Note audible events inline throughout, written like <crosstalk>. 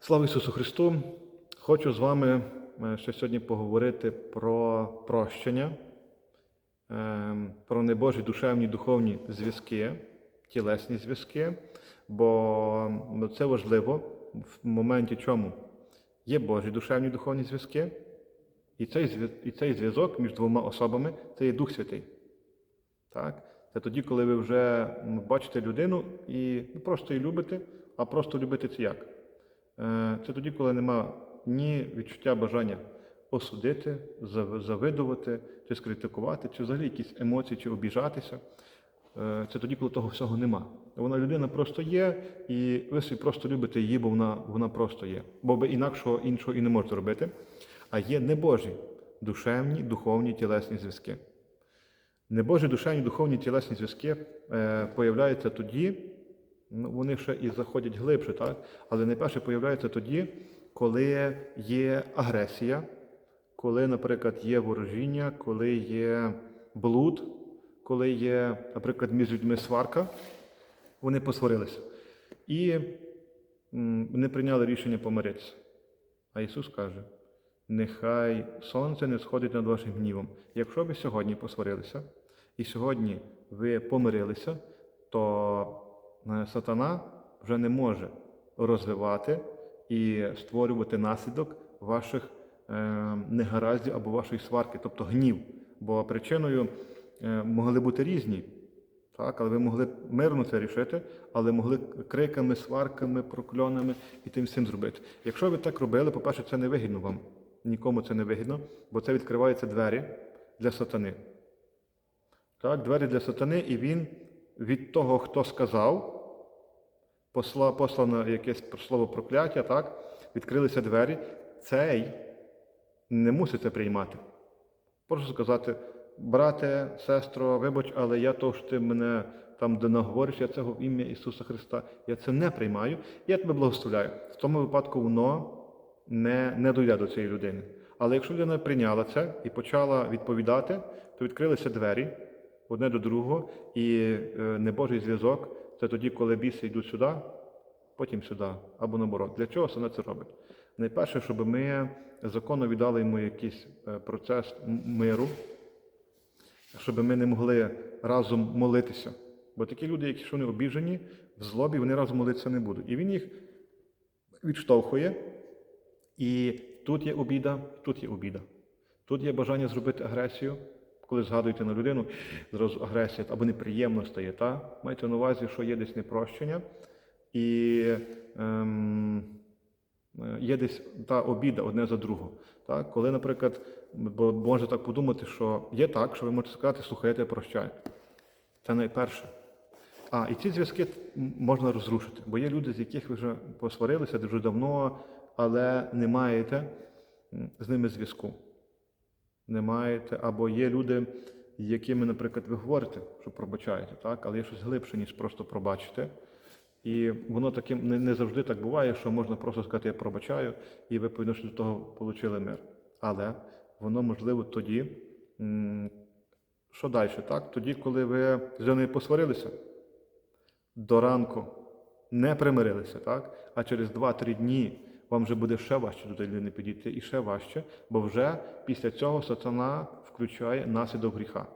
Слава Ісусу Христу! Хочу з вами е, ще сьогодні поговорити про прощення, е, про небожі душевні духовні зв'язки, тілесні зв'язки, бо ну, це важливо в моменті чому є Божі душевні духовні зв'язки, і цей і цей зв'язок між двома особами це є Дух Святий. Так? Це тоді, коли ви вже бачите людину і не просто її любите, а просто любите це як? Е, Це тоді, коли нема ні відчуття бажання осудити, завидувати, чи скритикувати, чи взагалі якісь емоції, чи обіжатися. Е, Це тоді, коли того всього нема. Вона людина просто є, і ви собі просто любите її, бо вона, вона просто є. Бо ви інакшого іншого і не можете робити. А є небожі душевні, духовні, тілесні зв'язки. Небожі душевні духовні тілесні зв'язки е, появляються тоді, вони ще і заходять глибше, так? але найперше появляються тоді, коли є агресія, коли, наприклад, є ворожіння, коли є блуд, коли є, наприклад, між людьми сварка, вони посварилися. І вони прийняли рішення помиритися. А Ісус каже: нехай сонце не сходить над вашим гнівом. Якщо ви сьогодні посварилися, і сьогодні ви помирилися, то сатана вже не може розвивати і створювати наслідок ваших е, негараздів або вашої сварки, тобто гнів. Бо причиною е, могли бути різні. Так, але ви могли мирно це рішити, але могли криками, сварками, прокльонами і тим всім зробити. Якщо ви так робили, по-перше, це не вигідно вам. Нікому це не вигідно, бо це відкриваються двері для сатани. Так, двері для сатани, і він від того, хто сказав, посла, послано якесь слово прокляття, так, відкрилися двері, цей не мусить це приймати. Прошу сказати, брате, сестро, вибач, але я то, що ти мене там де наговориш, я цього в ім'я Ісуса Христа, я це не приймаю, я тебе благословляю. В тому випадку воно не, не дойде до цієї людини. Але якщо людина прийняла це і почала відповідати, то відкрилися двері одне до другого, і е, небожий зв'язок це тоді, коли біси йдуть сюди, потім сюди, або наоборот. Для чого саме це робить? Найперше, щоб ми законно віддали йому якийсь е, процес миру, щоб ми не могли разом молитися. Бо такі люди, які що вони обіжені, в злобі, вони разом молитися не будуть. І він їх відштовхує, і тут є обіда, тут є обіда. Тут є бажання зробити агресію, коли згадуєте на людину, зразу агресія або неприємно стає. Та? Майте на увазі, що є десь непрощення, і ем, е, є десь та обіда одне за другого. Так? Коли, наприклад, бо може так подумати, що є так, що ви можете сказати, слухай, я тебе прощаю. Це найперше. А, і ці зв'язки можна розрушити, бо є люди, з яких ви вже посварилися дуже давно, але не маєте з ними зв'язку. Не маєте, або є люди, якими, наприклад, ви говорите, що пробачаєте, так? але є щось глибше, ніж просто пробачити. І воно таким не, не завжди так буває, що можна просто сказати, я пробачаю, і ви по відношенню до того отримали мир. Але воно можливо тоді, що далі, так? Тоді, коли ви з людиною посварилися, до ранку не примирилися, так? а через 2-3 дні вам вже буде ще важче до людини підійти і ще важче, бо вже після цього сатана включає наслідок гріха.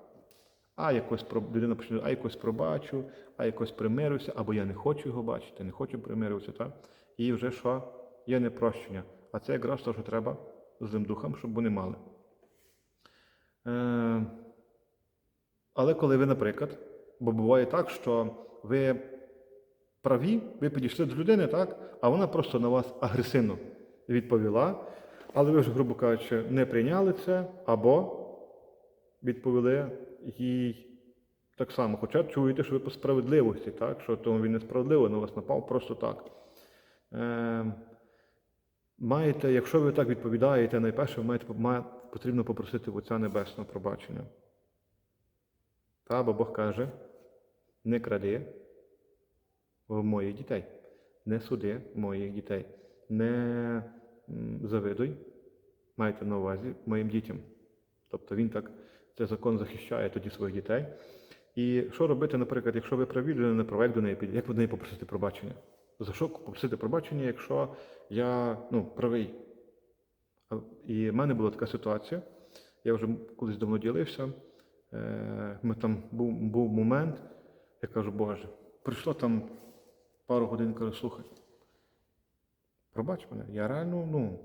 А якось людина почне, а якось пробачу, а якось примирюся, або я не хочу його бачити, не хочу примирюватися. Так? І вже що? Є непрощення. А це якраз те, що треба злим духом, щоб вони мали. Е, але коли ви, наприклад, бо буває так, що ви праві, ви підійшли до людини, так, а вона просто на вас агресивно відповіла, але ви ж, грубо кажучи, не прийняли це, або відповіли їй так само. Хоча чуєте, що ви по справедливості, так, що тому він несправедливо на вас напав просто так. Е, маєте, якщо ви так відповідаєте, найперше ви маєте, ма- потрібно попросити в Отця Небесного пробачення. Та, бо Бог каже, не кради в моїх дітей, не суди моїх дітей, не завидуй, майте на увазі моїм дітям. Тобто він так, цей закон захищає тоді своїх дітей. І що робити, наприклад, якщо ви праві, людина не права, до неї піде, як ви до неї попросити пробачення? За що попросити пробачення, якщо я ну, правий? І в мене була така ситуація. Я вже колись давно ділився. Е, Ми там був, був момент, я кажу, Боже, прийшло там пару годин, кажу, слухай, пробач мене, я реально, ну,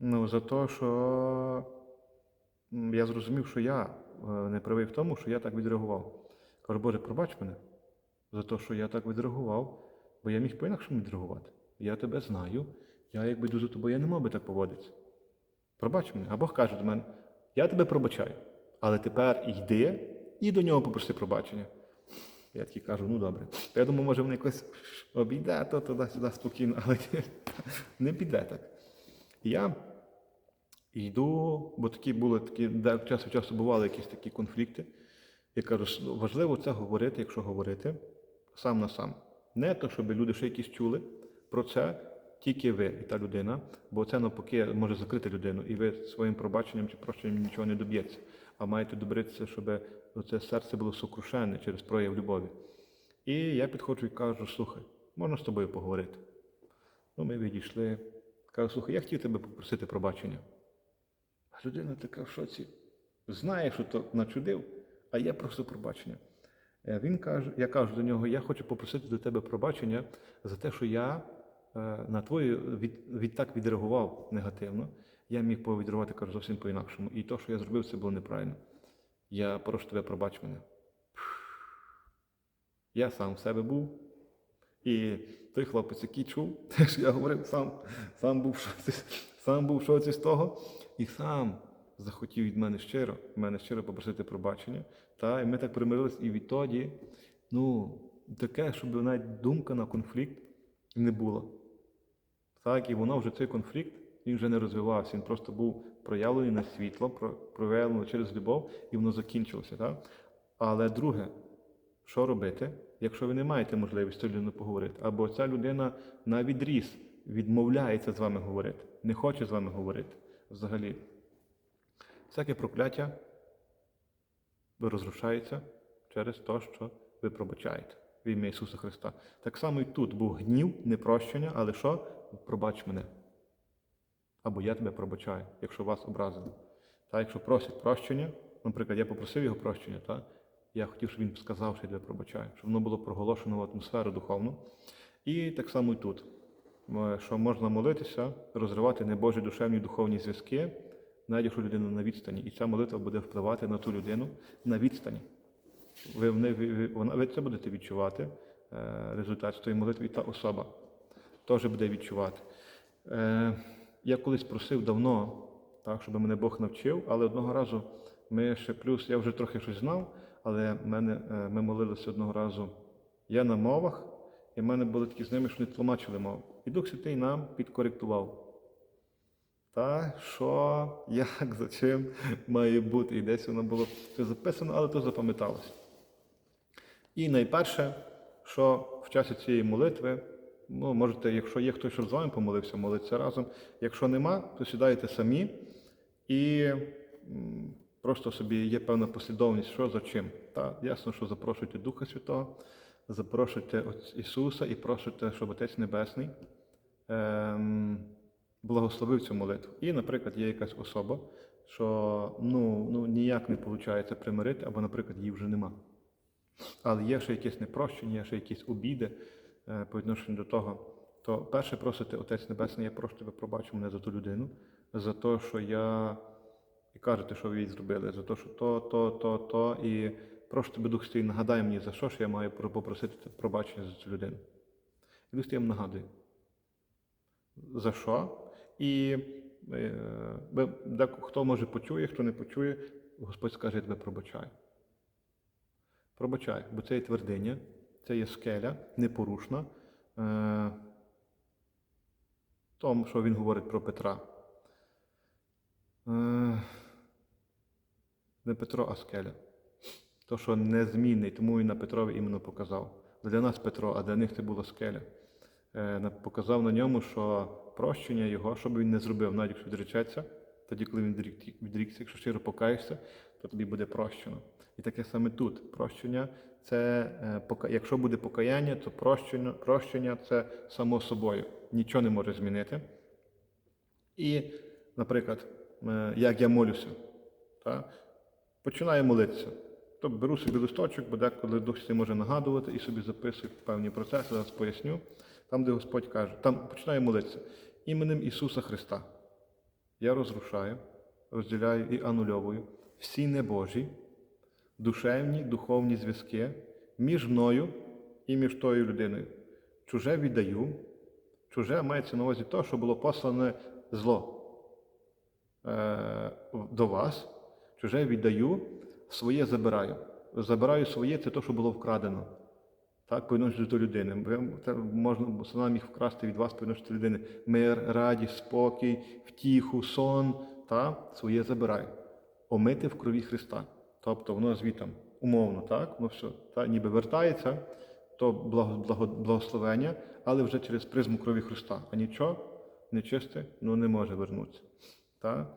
ну за те, що я зрозумів, що я е, не правий в тому, що я так відреагував. Кажу, Боже, пробач мене за те, що я так відреагував, бо я міг по-інакшому відреагувати. Я тебе знаю, я якби йду за тобою, я не мав би так поводитися. Пробач мене. А Бог каже до мене, я тебе пробачаю, але тепер йди і до нього попроси пробачення. Я такий кажу, ну добре. Я думаю, може вони якось обійде, то туди-сюди спокійно, але <laughs> не піде так. Я йду, бо такі були такі, де час від часу бували якісь такі конфлікти. Я кажу, «С- важливо це говорити, якщо говорити сам на сам. Не то, щоб люди ще якісь чули про це, тільки ви і та людина, бо це навпаки може закрити людину, і ви своїм пробаченням чи прощенням нічого не доб'єтеся. А маєте добитися, щоб це серце було сокрушене через прояв любові. І я підходжу і кажу: слухай, можна з тобою поговорити? Ну, ми відійшли. Кажу, слухай, я хотів тебе попросити пробачення. А людина така в шоці. Знає, що то начудив, а я просто пробачення. Е, Він каже, я кажу до нього, я хочу попросити до тебе пробачення за те, що я е, на твою від, відтак відреагував негативно. Я міг повідреагувати, кажу, зовсім по-інакшому. І то, що я зробив, це було неправильно. Я прошу тебе, пробач мене. Я сам в себе був. І той хлопець, який чув, <laughs> те, що я говорив, сам, сам, був в шоці, сам був в шоці з того, і сам захотів від мене щиро, мене щиро попросити пробачення. Та, і ми так примирились, і відтоді, ну, таке, щоб навіть думка на конфлікт не була. Так, і воно вже цей конфлікт, він вже не розвивався, він просто був проявлений на світло, про- проявлений через любов, і воно закінчилося. Так? Але друге, що робити, якщо ви не маєте можливості людиною поговорити, або ця людина на відріз відмовляється з вами говорити, не хоче з вами говорити взагалі. Всяке прокляття розрушається через те, що ви пробачаєте в ім'я Ісуса Христа. Так само і тут був гнів, непрощення, але що? Пробач мене. Або я тебе пробачаю, якщо вас образили. Та якщо просять прощення, наприклад, я попросив його прощення, та я хотів, щоб він сказав, що я тебе пробачаю, щоб воно було проголошено в атмосферу духовну. І так само і тут, Е, що можна молитися, розривати небожі душевні духовні зв'язки, навіть якщо людина на відстані. І ця молитва буде впливати на ту людину на відстані. Ви, ви, ви, вона- ви це будете відчувати, е, результат з тої молитви, і та особа теж буде відчувати. Я колись просив давно, так, щоб мене Бог навчив, але одного разу ми ще плюс, я вже трохи щось знав, але мене, е, ми молилися одного разу. Я на мовах, і в мене були такі знайомі, що не тлумачили мову. І Дух Святий нам підкоректував. Та що, як, за чим має бути. І десь воно було все записано, але то запам'яталося. І найперше, що в часі цієї молитви, ну, можете, якщо є хтось, що з вами помолився, молитися разом. Якщо нема, то сідаєте самі і просто собі є певна послідовність, що за чим. Та, ясно, що запрошуйте Духа Святого, запрошуйте Ісуса і просите, щоб Отець Небесний ем, благословив цю молитву. І, наприклад, є якась особа, що ну, ну, ніяк не виходить примирити, або, наприклад, її вже нема. Але є ще якесь непрощення, є ще якісь обіди по відношенню до того, то перше просите Отець Небесний, я прошу тебе пробач мене за ту людину, за те, що я і кажете, що ви їй зробили, за те, що то, то, то, то. І прошу тебе, Дух Святий, нагадай мені, за що ж я маю попросити пробачення за цю людину. І Дух Святий нагадує. За що? І е, хто може почує, хто не почує, Господь скаже, я тебе пробачаю. Пробачай, бо це є твердиня, це є скеля, непорушна. Е, тому, що він говорить про Петра. Е, не Петро, а скеля. То, що незмінний, тому він на Петрові іменно показав. Для нас Петро, а для них це була скеля. Е, показав на ньому, що прощення його, що би він не зробив, навіть якщо відречеться, тоді, коли він відрікся, якщо щиро покаєшся, то тобі буде прощено. І таке саме тут. Прощення це е, якщо буде покаяння, то прощення, прощення це само собою. Нічого не може змінити. І, наприклад, е, як я молюся, та, починаю молитися. То беру собі листочок, бо деколи Дух Святий може нагадувати і собі записую певні процеси, зараз поясню. Там, де Господь каже, там починаю молитися. Іменем Ісуса Христа. Я розрушаю, розділяю і анульовую всі небожі, душевні, духовні зв'язки між мною і між тою людиною. Чуже віддаю, чуже мається на увазі те, що було послане зло е, до вас, чуже віддаю, своє забираю. Забираю своє це те, що було вкрадено. Так, по до людини. Це можна сатана міг вкрасти від вас до людини. Мир, радість, спокій, втіху, сон, та своє забираю. Омити в крові Христа. Тобто воно звітом умовно, так, воно все та, ніби вертається, то благо, благо, благословення, але вже через призму крові Христа. А нічого нечисте ну, не може вернутися. Та?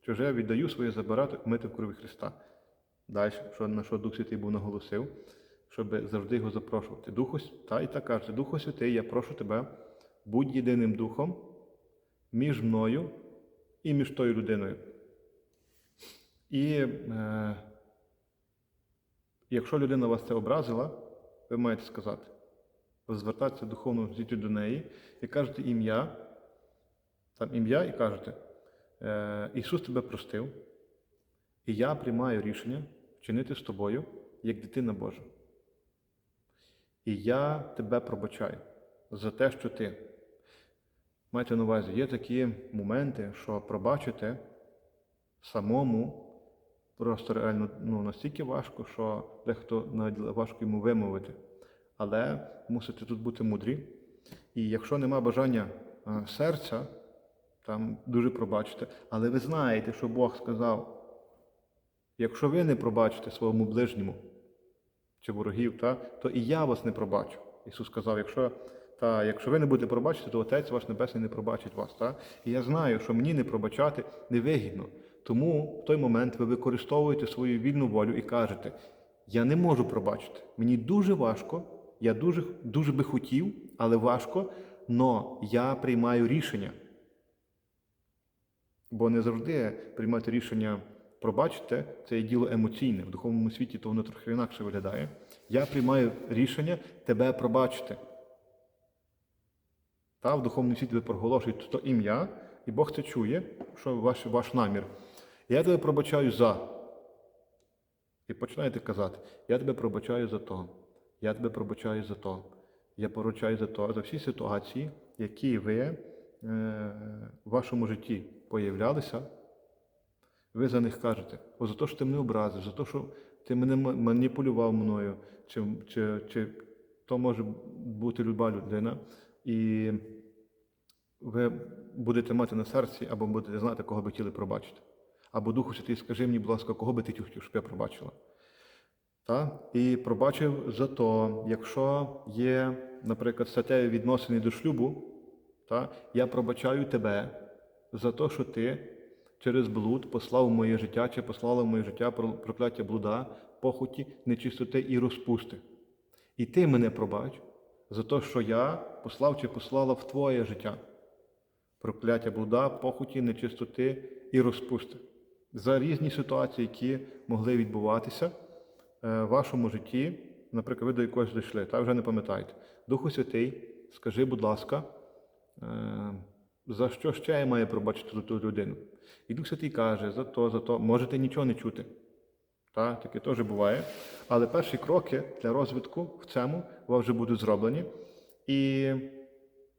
Чуже віддаю своє забирати, мити в крові Христа. Далі, що, на що Дух Святий був наголосив, щоб завжди його запрошувати. Духу, та і так каже, Духу Святий, я прошу тебе, будь єдиним духом між мною і між тою людиною. І е, якщо людина вас це образила, ви маєте сказати, ви звертатися духовно життю до неї і кажете ім'я, там ім'я і кажете, е, Ісус тебе простив, і я приймаю рішення вчинити з тобою як дитина Божа. І я тебе пробачаю за те, що ти. Майте на увазі, є такі моменти, що пробачити самому просто реально ну, настільки важко, що дехто навіть важко йому вимовити. Але мусите тут бути мудрі. І якщо нема бажання е, серця, там дуже пробачите, але ви знаєте, що Бог сказав, якщо ви не пробачите своєму ближньому чи ворогів, та, то і я вас не пробачу. Ісус сказав, якщо, та, якщо ви не будете пробачити, то Отець ваш Небесний не пробачить вас. Та? І я знаю, що мені не пробачати невигідно. Тому в той момент ви використовуєте свою вільну волю і кажете, я не можу пробачити. Мені дуже важко, я дуже, дуже би хотів, але важко, але я приймаю рішення. Бо не завжди приймати рішення пробачити це є діло емоційне. В духовному світі то воно трохи інакше виглядає. Я приймаю рішення тебе пробачити. Та в духовному світі ви проголошуєте то ім'я, і Бог це чує, що ваш, ваш намір. Я тебе пробачаю за. І починаєте казати, я тебе пробачаю за то, я тебе пробачаю за то, я пробачаю за то, за всі ситуації, які ви е, в вашому житті появлялися, ви за них кажете, о, за те, що ти мене образив, за те, що ти мене маніпулював мною, чи, чи, чи то може бути люба людина, і ви будете мати на серці, або будете знати, кого би хотіли пробачити. Або Духу Святий, скажи мені, будь ласка, кого би ти хотів, щоб я пробачила. Та? І пробачив за то, якщо є, наприклад, статтею відносини до шлюбу, та? я пробачаю тебе за те, що ти через блуд послав моє життя чи послала в моє життя про- прокляття блуда, похоті, нечистоти і розпусти. І ти мене пробач за те, що я послав чи послала в твоє життя прокляття блуда, похоті, нечистоти і розпусти. За різні ситуації, які могли відбуватися е, в вашому житті, наприклад, ви до якогось дійшли, та вже не пам'ятаєте. Духу Святий, скажи, будь ласка, е, за що ще я маю пробачити ту, ту людину? І Дух Святий каже, за то, за то, можете нічого не чути. Та, таке теж буває. Але перші кроки для розвитку в цьому вже будуть зроблені. І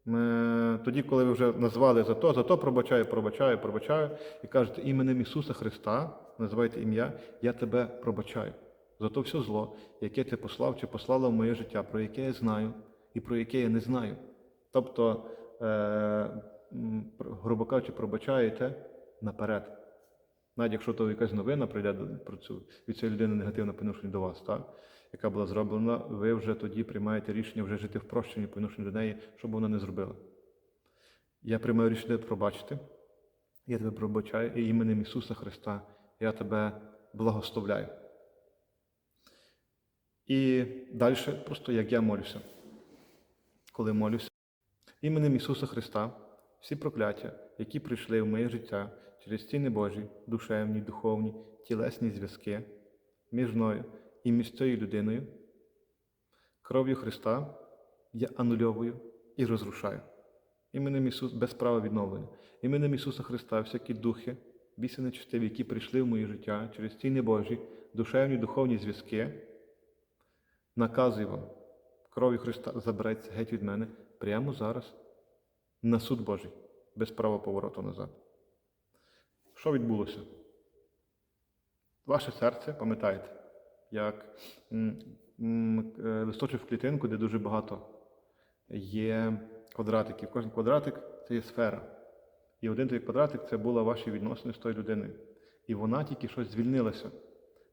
Е, Тоді, коли ви вже назвали за то, за то пробачаю, пробачаю, пробачаю, і кажете іменем Ісуса Христа, називайте ім'я, я тебе пробачаю. За то все зло, яке ти послав чи послала в моє життя, про яке я знаю і про яке я не знаю. Тобто, е, грубо кажучи, пробачаєте наперед. Навіть якщо то якась новина прийде про цю від цієї людини негативно по відношенню до вас, так? яка була зроблена, ви вже тоді приймаєте рішення вже жити в прощенні по відношенню до неї, щоб вона не зробила. Я приймаю рішення пробачити. Я тебе пробачаю і іменем Ісуса Христа я тебе благословляю. І далі, просто як я молюся, коли молюся, іменем Ісуса Христа, всі прокляття, які прийшли в моє життя через ціни Божі, душевні, духовні, тілесні зв'язки між мною і між цією людиною, кров'ю Христа я анульовую і розрушаю. Іменем Ісус без права відновлення. Іменем Ісуса Христа всякі духи, біси нечистиві, які прийшли в моє життя через ціни Божі, душевні, духовні зв'язки, наказую вам, кров'ю Христа забереться геть від мене прямо зараз на суд Божий, без права повороту назад. Що відбулося? Ваше серце, пам'ятаєте, як е, листочок в клітинку, де дуже багато є квадратиків. Кожен квадратик це є сфера. І один той квадратик це була ваші відносини з тою людиною. І вона тільки щось звільнилася,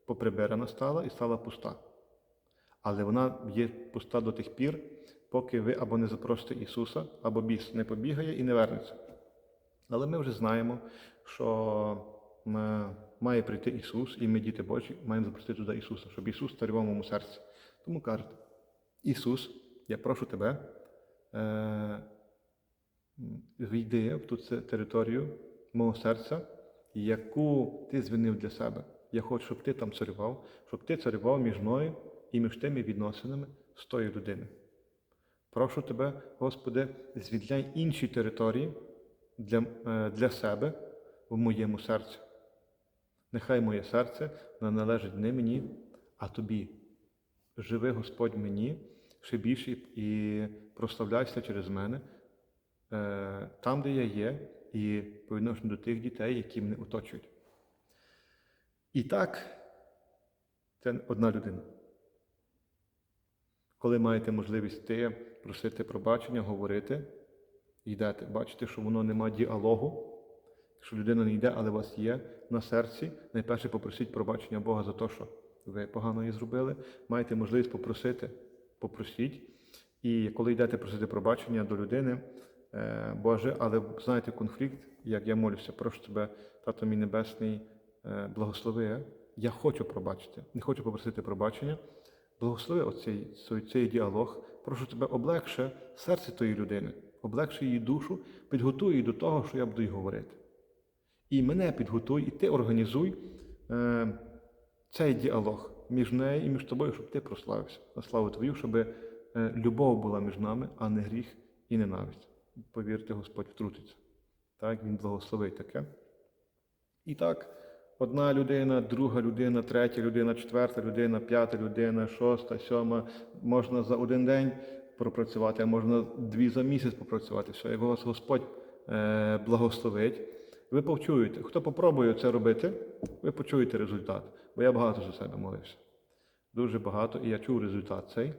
поприберена стала і стала пуста. Але вона є пуста до тих пір, поки ви або не запросите Ісуса, або біс не побігає і не вернеться. Але ми вже знаємо, що має прийти Ісус, і ми, діти Божі, маємо запросити туди Ісуса, щоб Ісус царював в моєму серці. Тому кажете, Ісус, я прошу тебе, е, війди в ту територію мого серця, яку ти звільнив для себе. Я хочу, щоб ти там царював, щоб ти царював між мною і між тими відносинами з тою людиною. Прошу тебе, Господи, звільняй інші території для, е, для себе в моєму серці. Нехай моє серце не належить не мені, а тобі. Живи, Господь, мені ще більше і прославляйся через мене е, там, де я є, і по відношенню до тих дітей, які мене оточують. І так, це одна людина. Коли маєте можливість йти, просити пробачення, говорити, йдете, бачите, що воно нема діалогу, що людина не йде, але у вас є на серці, найперше попросіть пробачення Бога за те, що ви погано її зробили. Маєте можливість попросити, попросіть. І коли йдете просити пробачення до людини, е, Боже, але знаєте конфлікт, як я молюся, прошу тебе, Тато мій Небесний, е, благослови. Я хочу пробачити, не хочу попросити пробачення. Благослови оцей, цей, діалог. Прошу тебе, облегше серце тої людини, облегше її душу, підготуй її до того, що я буду їй говорити. І мене підготуй, і ти організуй е, цей діалог між нею і між тобою, щоб ти прославився на славу твою, щоб е, любов була між нами, а не гріх і ненависть. Повірте, Господь втрутиться. Так, Він благословить таке. І так, одна людина, друга людина, третя людина, четверта людина, п'ята людина, шоста, сьома. Можна за один день пропрацювати, а можна дві за місяць попрацювати. Все, як вас Господь е, благословить. Ви почуєте, хто попробує це робити, ви почуєте результат. Бо я багато за себе молився. Дуже багато, і я чув результат цей.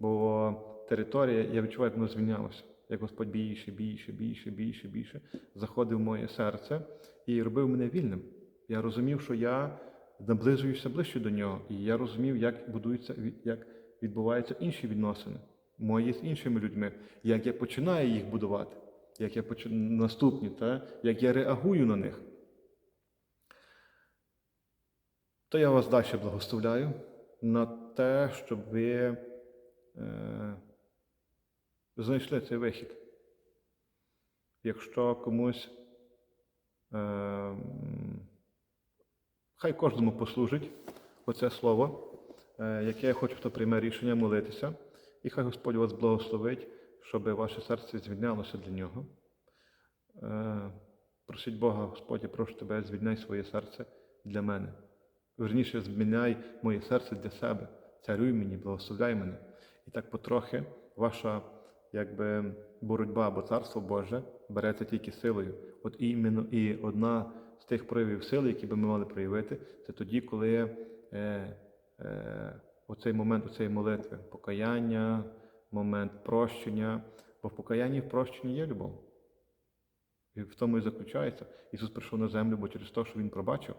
Бо територія, я відчуваю, як воно звільнялося. Як Господь більше, більше, більше, більше, більше заходив в моє серце і робив мене вільним. Я розумів, що я наближуюся ближче до нього, і я розумів, як будуються, як відбуваються інші відносини мої з іншими людьми, як я починаю їх будувати, як я почи... наступні, та? як я реагую на них. То я вас далі благословляю на те, щоб ви е, знайшли цей вихід. Якщо комусь, е, хай кожному послужить оце слово, е, яке я хочу, хто прийме рішення молитися, і хай Господь вас благословить, щоб ваше серце звільнялося для нього. Е, Просіть Бога, Господь, прошу тебе, звільняй своє серце для мене. Верніше, зміняй моє серце для себе. Царюй мені, благословляй мене. І так потрохи ваша якби, боротьба або царство Боже береться тільки силою. От іменно і одна з тих проявів сили, які би ми мали проявити, це тоді, коли е, е, оцей момент оцеї молитви, покаяння, момент прощення. Бо в покаянні і в прощенні є любов. І в тому і заключається. Ісус прийшов на землю, бо через те, що Він пробачив.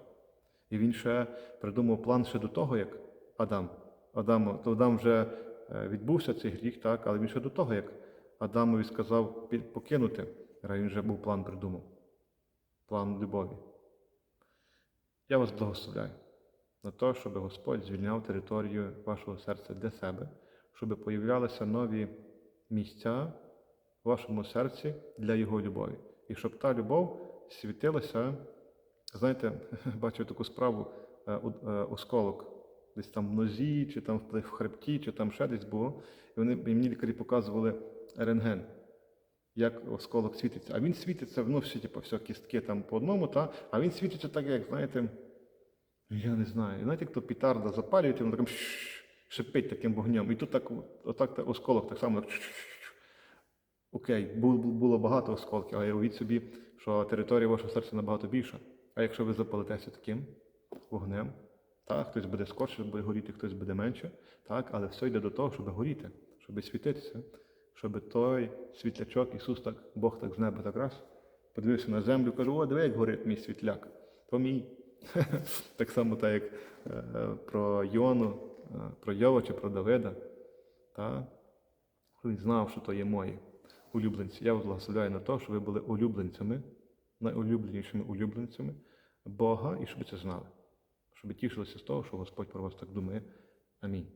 І він ще придумав план ще до того, як Адам. Адам, то Адам вже е, відбувся цей гріх, так, але він ще до того, як Адамові сказав покинути, він вже був план придумав. план любові. Я вас благословляю на те, щоб Господь звільняв територію вашого серця для себе, щоб появлялися нові місця в вашому серці для Його любові. І щоб та любов світилася, знаєте, <laughs> бачив таку справу е, е, осколок. Десь там в нозі, чи там в хребті, чи там ще десь було. І вони мені лікарі показували рентген, як осколок світиться. А він світиться, ну, всі, типу, все, кістки там по одному, та, а він світиться так, як, знаєте, я не знаю. Знаєте, як пітарда запалюють, і воно таким шипить таким вогнем. І тут так, отак осколок так само. Окей, було, багато осколків, але уявіть собі, що територія вашого серця набагато більша. А якщо ви запалитеся таким вогнем, так, хтось буде скорше, буде горіти, хтось буде менше, так, але все йде до того, щоб горіти, щоб світитися, щоб той світлячок, Ісус так, Бог так з неба так раз, подивився на землю, каже, о, диви, як горить мій світляк, то мій. <laughs> так само, так як е, про Йону, е, про Йова чи про Давида. Та? Він знав, що то є мої улюбленці. Я вас благословляю на те, щоб ви були улюбленцями, найулюбленішими улюбленцями Бога, і щоб ви це знали. Щоб ви тішилися з того, що Господь про вас так думає. Амінь.